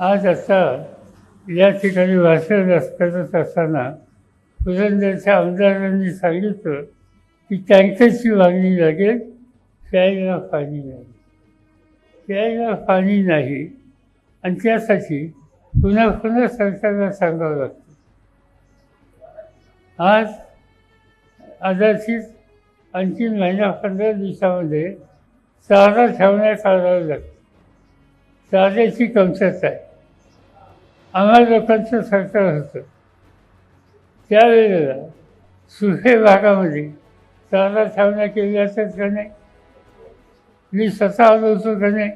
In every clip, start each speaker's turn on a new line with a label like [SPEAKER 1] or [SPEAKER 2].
[SPEAKER 1] आज आता या ठिकाणी भाषण जास्त करत असताना पुरंदरच्या आमदारांनी सांगितलं की टँकरची मागणी लागेल प्यायला पाणी नाही. प्यायला पाणी नाही. आणि त्यासाठी पुन्हा पुन्हा सरकारला सांगावं लागतं. आज कदाचित आणखी महिना पंधरा दिवसामध्ये चारा ठेवण्यात आला लागतं. चाऱ्याची कमतरता आहे. आम्हाला लोकांचं सरकार होतं. त्यावेळेला सुखे भागामध्ये चारा छावण्या केली असतात का नाही? मी स्वतः आलो होतो का नाही?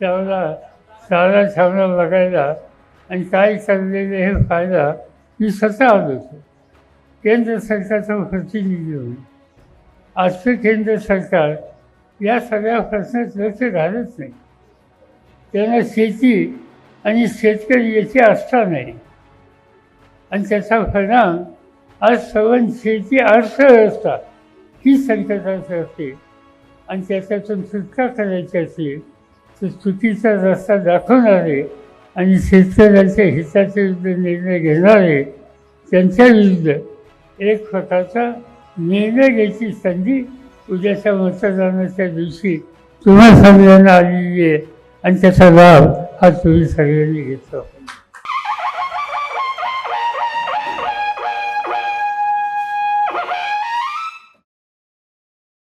[SPEAKER 1] त्यावेळेला चारा छावण्या बघायला आणि काय चाललेले हे पाहायला मी स्वतः आलो होतो. केंद्र सरकारचा प्रतिनिधी होईल आजचं केंद्र सरकार या सगळ्या प्रश्नात लक्ष घालत नाही. त्यांना शेती आणि शेतकरी याची आस्था नाही. आणि त्याचा परिणाम आज सवन शेती अर्थव्यवस्था ही संकटाची असते. आणि त्याच्यातून सुटका करायची असेल तर चुकीचा रस्ता दाखवणारे आणि शेतकऱ्यांच्या हिताच्या विरुद्ध निर्णय घेणारे त्यांच्या विरुद्ध एक प्रकारचा निर्णय घ्यायची संधी उद्याच्या मतदानाच्या दिवशी तुम्हा सगळ्यांना आलेली आहे. आणि त्याचा लाभ हा तुम्ही सगळ्यांनी घेतला.